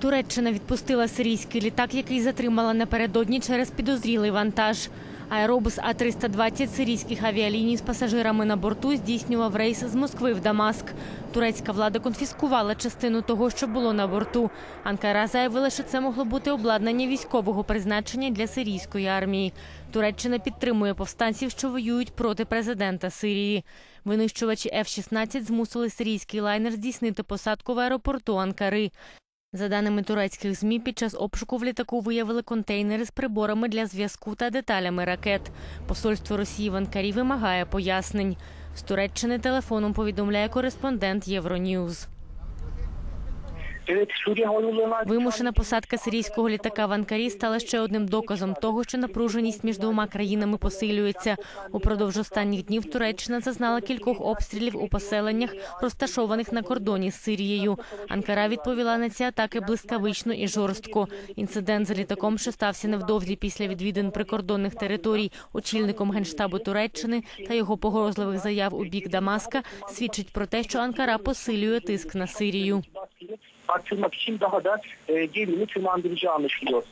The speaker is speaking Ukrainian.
Туреччина відпустила сирійський літак, який затримала напередодні через підозрілий вантаж. Аеробус А-320 сирійських авіаліній з пасажирами на борту здійснював рейс з Москви в Дамаск. Турецька влада конфіскувала частину того, що було на борту. Анкара заявила, що це могло бути обладнання військового призначення для сирійської армії. Туреччина підтримує повстанців, що воюють проти президента Сирії. Винищувачі F-16 змусили сирійський лайнер здійснити посадку в аеропорту Анкари. За даними турецьких змі, під час обшуку в літаку виявили контейнери з приборами для зв'язку та деталями ракет. Посольство Росії в Анкарі вимагає пояснень. З Туреччини телефоном повідомляє кореспондент Євроньюз. Вимушена посадка сирійського літака в Анкарі стала ще одним доказом того, що напруженість між двома країнами посилюється. Упродовж останніх днів Туреччина зазнала кількох обстрілів у поселеннях, розташованих на кордоні з Сирією. Анкара відповіла на ці атаки блискавично і жорстко. Інцидент з літаком, що стався невдовзі після відвідин прикордонних територій очільником генштабу Туреччини та його погрозливих заяв у бік Дамаска, свідчить про те, що Анкара посилює тиск на Сирію. Arttırmak için daha da e, gerilimi tırmandırıcı anlaşılıyor.